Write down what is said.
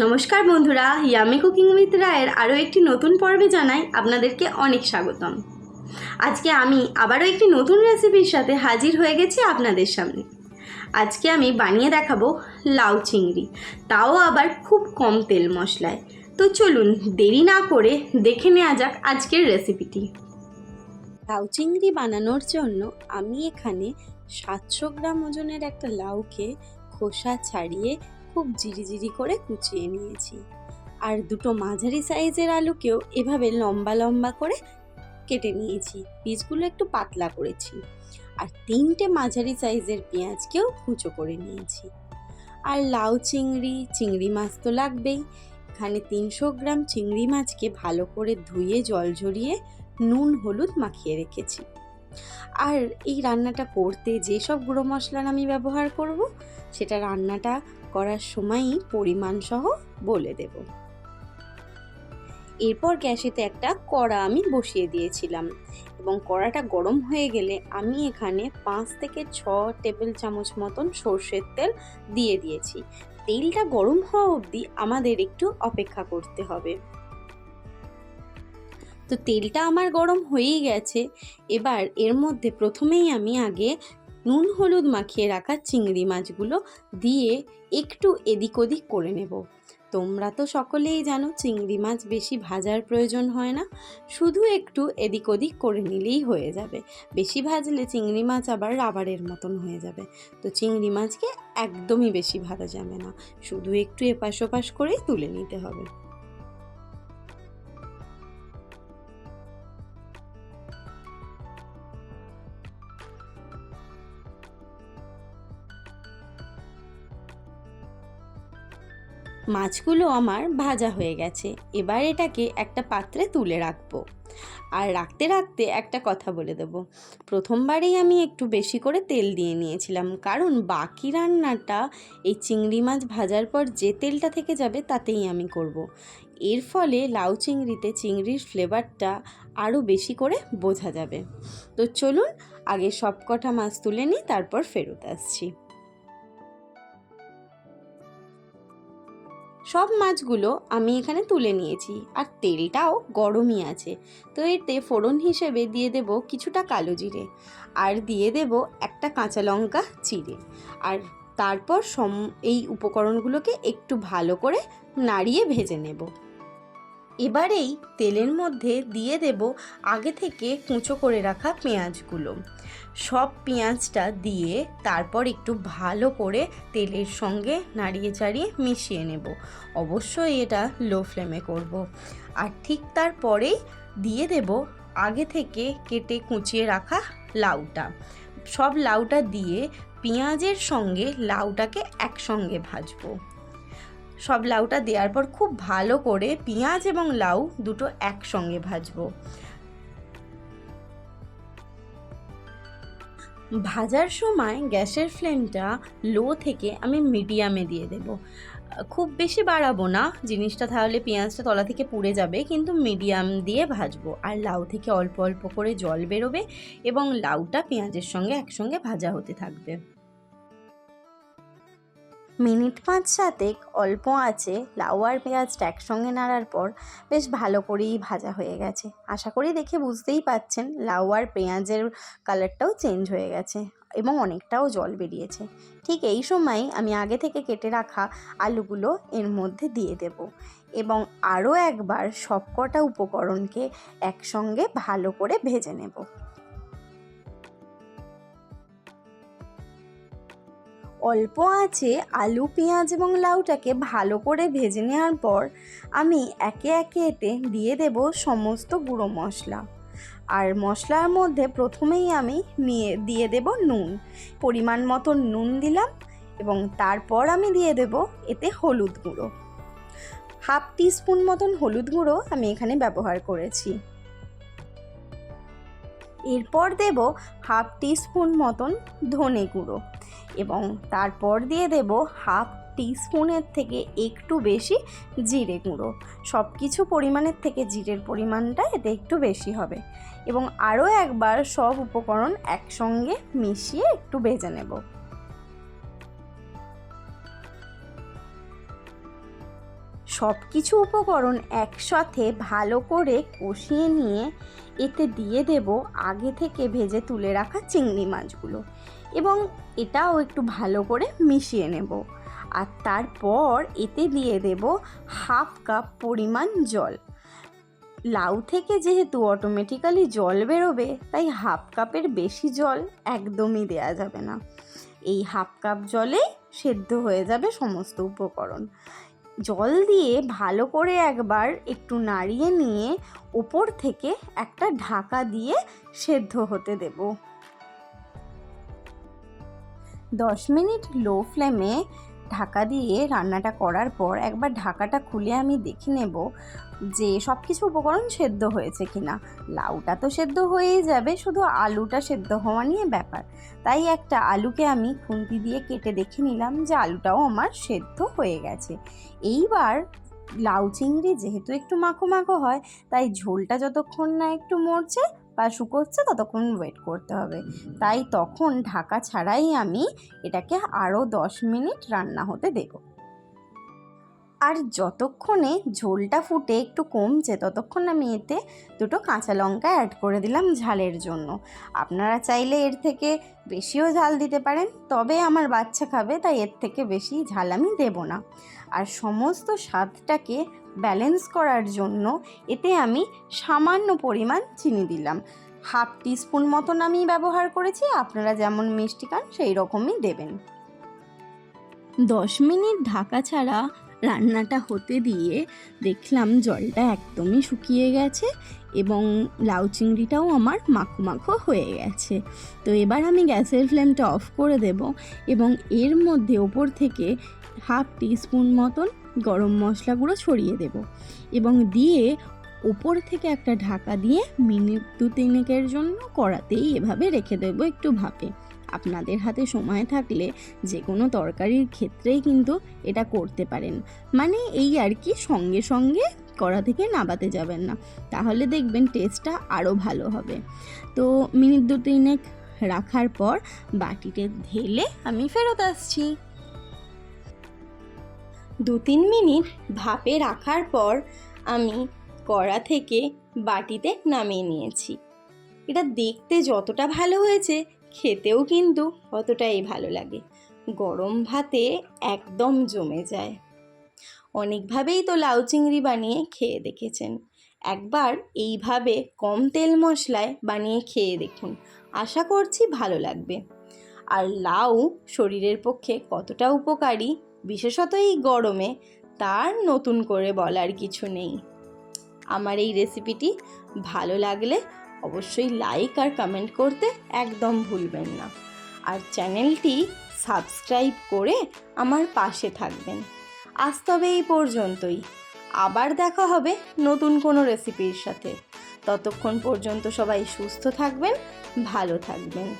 নমস্কার বন্ধুরা, yummy cooking with রায়ের আরও একটি নতুন পর্বে জানাই আপনাদেরকে অনেক স্বাগতম। আজকে আমি আবারও একটি নতুন রেসিপির সাথে হাজির হয়ে গেছি আপনাদের সামনে। আজকে আমি বানিয়ে দেখাবো লাউ চিংড়ি, তাও আবার খুব কম তেল মশলায়। তো চলুন, দেরি না করে দেখে নেওয়া যাক আজকের রেসিপিটি। লাউ চিংড়ি বানানোর জন্য আমি এখানে সাতশো গ্রাম ওজনের একটা লাউকে খোসা ছাড়িয়ে খুব জিরিজিরি করে কুচিয়ে নিয়েছি। আর দুটো মাঝারি সাইজের আলুকেও এভাবে লম্বা লম্বা করে কেটে নিয়েছি। পিসগুলো একটু পাতলা করেছি। আর তিনটে মাঝারি সাইজের পেঁয়াজকেও কুচো করে নিয়েছি। আর লাউ চিংড়ি চিংড়ি মাছ তো লাগবেই। এখানে তিনশো গ্রাম চিংড়ি মাছকে ভালো করে ধুয়ে, জল ঝরিয়ে, নুন, হলুদ মাখিয়ে রেখেছি। আর এই রান্নাটা করতে যেসব গুঁড়ো মশলার আমি ব্যবহার করব, সেটা রান্নাটা করার সময়ই পরিমাণ সহ বলে দেব। এরপর গ্যাসেতে একটা কড়া আমি বসিয়ে দিয়েছিলাম এবং কড়াটা গরম হয়ে গেলে আমি এখানে পাঁচ থেকে ছ টেবিল চামচ মতন সর্ষের তেল দিয়ে দিয়েছি। তেলটা গরম হওয়া অবধি আমাদের একটু অপেক্ষা করতে হবে। তো তেলটা আমার গরম হয়েই গেছে। এবার এর মধ্যে প্রথমেই আমি আগে নুন হলুদ মাখিয়ে রাখা চিংড়ি মাছগুলো দিয়ে একটু এদিক ওদিক করে নেব। তোমরা তো সকলেই জানো চিংড়ি মাছ বেশি ভাজার প্রয়োজন হয় না। শুধু একটু এদিক ওদিক করে নিলেই হয়ে যাবে। বেশি ভাজলে চিংড়ি মাছ আবার রাবারের মতন হয়ে যাবে। তো চিংড়ি মাছকে একদমই বেশি ভাজা যাবে না। শুধু একটু এপাশ ওপাশ করেই তুলে নিতে হবে। মাছগুলো আমার ভাজা হয়ে গেছে। এবার এটাকে একটা পাত্রে তুলে রাখব। আর রাখতে রাখতে একটা কথা বলে দেবো। প্রথমবারেই আমি একটু বেশি করে তেল দিয়ে নিয়েছিলাম। কারণ বাকি রান্নাটা এই চিংড়ি মাছ ভাজার পর যে তেলটা থেকে যাবে তাতেই আমি করব। এর ফলে লাউ চিংড়িতে চিংড়ির ফ্লেভারটা আরও বেশি করে বোঝা যাবে। তো চলুন, আগে সব কটা মাছ তুলে নিই, তারপর ফেরত আসছি। সব মাছগুলো আমি এখানে তুলে নিয়েছি। আর তেলটাও গরমই আছে। তো এতে ফোড়ন হিসেবে দিয়ে দেব কিছুটা কালো জিরে। আর দিয়ে দেব একটা কাঁচা লঙ্কা চিড়ে। আর তারপর সম এই উপকরণগুলোকে একটু ভালো করে নাড়িয়ে ভেজে নেব। এবারেই তেলের মধ্যে দিয়ে দেব আগে থেকে কুঁচো করে রাখা পেঁয়াজগুলো। সব পেঁয়াজটা দিয়ে তারপর একটু ভালো করে তেলের সঙ্গে নাড়িয়ে চাড়িয়ে মিশিয়ে নেব। অবশ্যই এটা লো ফ্লেমে করব। আর ঠিক তারপরেই দিয়ে দেব আগে থেকে কেটে কুচিয়ে রাখা লাউটা। সব লাউটা দিয়ে পেঁয়াজের সঙ্গে লাউটাকে একসঙ্গে ভাজবো। সব লাউটা দেওয়ার পর খুব ভালো করে পেঁয়াজ এবং লাউ দুটো একসঙ্গে ভাজবো। ভাজার সময় গ্যাসের ফ্লেমটা লো থেকে আমি মিডিয়ামে দিয়ে দেব। খুব বেশি বাড়াবো না, জিনিসটা তাহলে পেঁয়াজটা তলা থেকে পুড়ে যাবে, কিন্তু মিডিয়াম দিয়ে ভাজবো। আর লাউ থেকে অল্প অল্প করে জল বেরোবে এবং লাউটা পেঁয়াজের সঙ্গে একসঙ্গে ভাজা হতে থাকবে। মিনিট পাঁচ সাতেক অল্প আছে, লাউ আর পেঁয়াজটা একসঙ্গে নাড়ার পর বেশ ভালো করেই ভাজা হয়ে গেছে। আশা করি দেখে বুঝতেই পাচ্ছেন, লাউ আর পেঁয়াজের কালারটাও চেঞ্জ হয়ে গেছে এবং অনেকটাও জল বেরিয়েছে। ঠিক এই সময় আমি আগে থেকে কেটে রাখা আলুগুলো এর মধ্যে দিয়ে দেব এবং আরও একবার সবকটা উপকরণকে একসঙ্গে ভালো করে ভেজে নেব। অল্প আছে আলু, পেঁয়াজ এবং লাউটাকে ভালো করে ভেজে নেওয়ার পর আমি একে একে এতে দিয়ে দেব সমস্ত গুঁড়ো মশলা। আর মশলার মধ্যে প্রথমেই আমি নিয়ে, দিয়ে দেব নুন। পরিমাণ মতো নুন দিলাম এবং তারপর আমি দিয়ে দেব এতে হলুদ গুঁড়ো। হাফ টিস্পুন মতন হলুদ গুঁড়ো আমি এখানে ব্যবহার করেছি। এরপর দেব হাফ টিস্পুন মতন ধনে গুঁড়ো। এবং তারপর দিয়ে দেব হাফ টিস্পুনের থেকে একটু বেশি জিরে গুঁড়ো। সব কিছু পরিমাণের থেকে জিরের পরিমাণটা এতে একটু বেশি হবে। এবং আরও একবার সব উপকরণ একসঙ্গে মিশিয়ে একটু ভেজে নেব। সব কিছু উপকরণ একসাথে ভালো করে কষিয়ে নিয়ে এতে দিয়ে দেব আগে থেকে ভেজে তুলে রাখা চিংড়ি মাছগুলো। এবং এটাও একটু ভালো করে মিশিয়ে নেব। আর তারপর এতে দিয়ে দেব হাফ কাপ পরিমাণ জল। লাউ থেকে যেহেতু অটোমেটিক্যালি জল বেরোবে, তাই হাফ কাপের বেশি জল একদমই দেয়া যাবে না। এই হাফ কাপ জলে সেদ্ধ হয়ে যাবে সমস্ত উপকরণ। জল দিয়ে ভালো করে একবার একটু নাড়িয়ে নিয়ে ওপর থেকে একটা ঢাকা দিয়ে সেদ্ধ হতে দেব। দশ মিনিট লো ফ্লেমে ঢাকা দিয়ে রান্নাটা করার পর একবার ঢাকাটা খুলে আমি দেখে নেব যে সব কিছু উপকরণ সেদ্ধ হয়েছে কিনা। লাউটা তো সেদ্ধ হয়েই যাবে, শুধু আলুটা সেদ্ধ হওয়া নিয়ে ব্যাপার। তাই একটা আলুকে আমি খুন্তি দিয়ে কেটে দেখে নিলাম যে আলুটাও আমার সেদ্ধ হয়ে গেছে। এইবার লাউ চিংড়ি যেহেতু একটু মাখো মাখো হয়, তাই ঝোলটা যতক্ষণ না একটু মরছে বা শুকোচ্ছে ততক্ষণ ওয়েট করতে হবে। তাই তখন ঢাকা ছাড়াই আমি এটাকে আরও দশ মিনিট রান্না হতে দেব। আর যতক্ষণে ঝোলটা ফুটে একটু কমছে ততক্ষণ আমি এতে দুটো কাঁচা লঙ্কা অ্যাড করে দিলাম ঝালের জন্য। আপনারা চাইলে এর থেকে বেশিও ঝাল দিতে পারেন, তবে আমার বাচ্চা খাবে তাই এর থেকে বেশি ঝাল আমি দেব না। আর সমস্ত স্বাদটাকে ব্যালেন্স করার জন্য এতে আমি সামান্য পরিমাণ চিনি দিলাম। হাফ টিস্পুন মতন আমি ব্যবহার করেছি, আপনারা যেমন মিষ্টি খান সেই রকমই দেবেন। দশ মিনিট ঢাকা ছাড়া রান্নাটা হতে দিয়ে দেখলাম জলটা একদমই শুকিয়ে গেছে এবং লাউ চিংড়িটাও আমার মাখো মাখো হয়ে গেছে। তো এবার আমি গ্যাসের ফ্লেমটা অফ করে দেব এবং এর মধ্যে ওপর থেকে হাফ টিস্পুন মতন গরম মশলা গুঁড়ো ছড়িয়ে দেব এবং দিয়ে ওপর থেকে একটা ঢাকা দিয়ে মিনিট দু তিনেকের জন্য কড়াতেই এভাবে রেখে দেবো একটু ভাপে। আপনাদের হাতে সময় থাকলে যে কোনো তরকারির ক্ষেত্রেই কিন্তু এটা করতে পারেন। মানে এই আর কি, সঙ্গে সঙ্গে কড়া থেকে নাবাতে যাবেন না। তাহলে দেখবেন টেস্টটা আরও ভালো হবে। তো মিনিট দু তিনেক রাখার পর বাটিতে ঢেলে আমি ফেরত আসছি। দু তিন মিনিট ভাপে রাখার পর আমি কড়া থেকে বাটিতে নামিয়ে নিয়েছি। এটা দেখতে যতটা ভালো হয়েছে খেতেও কিন্তু অতটাই ভালো লাগে। গরম ভাতে একদম জমে যায়। অনেকভাবেই তো লাউ চিংড়ি বানিয়ে খেয়ে দেখেছেন। একবার এইভাবে কম তেল মশলায় বানিয়ে খেয়ে দেখুন। আশা করছি ভালো লাগবে। আর লাউ শরীরের পক্ষে কতটা উপকারী, বিশেষত এই গরমে, তার নতুন করে বলার কিছু নেই। আমার এই রেসিপিটি ভালো লাগলে অবশ্যই লাইক আর কমেন্ট করতে একদম ভুলবেন না। আর চ্যানেলটি সাবস্ক্রাইব করে আমার পাশে থাকবেন। আজ তবে এই পর্যন্তই। আবার দেখা হবে নতুন কোনো রেসিপির সাথে। ততক্ষণ পর্যন্ত সবাই সুস্থ থাকবেন, ভালো থাকবেন।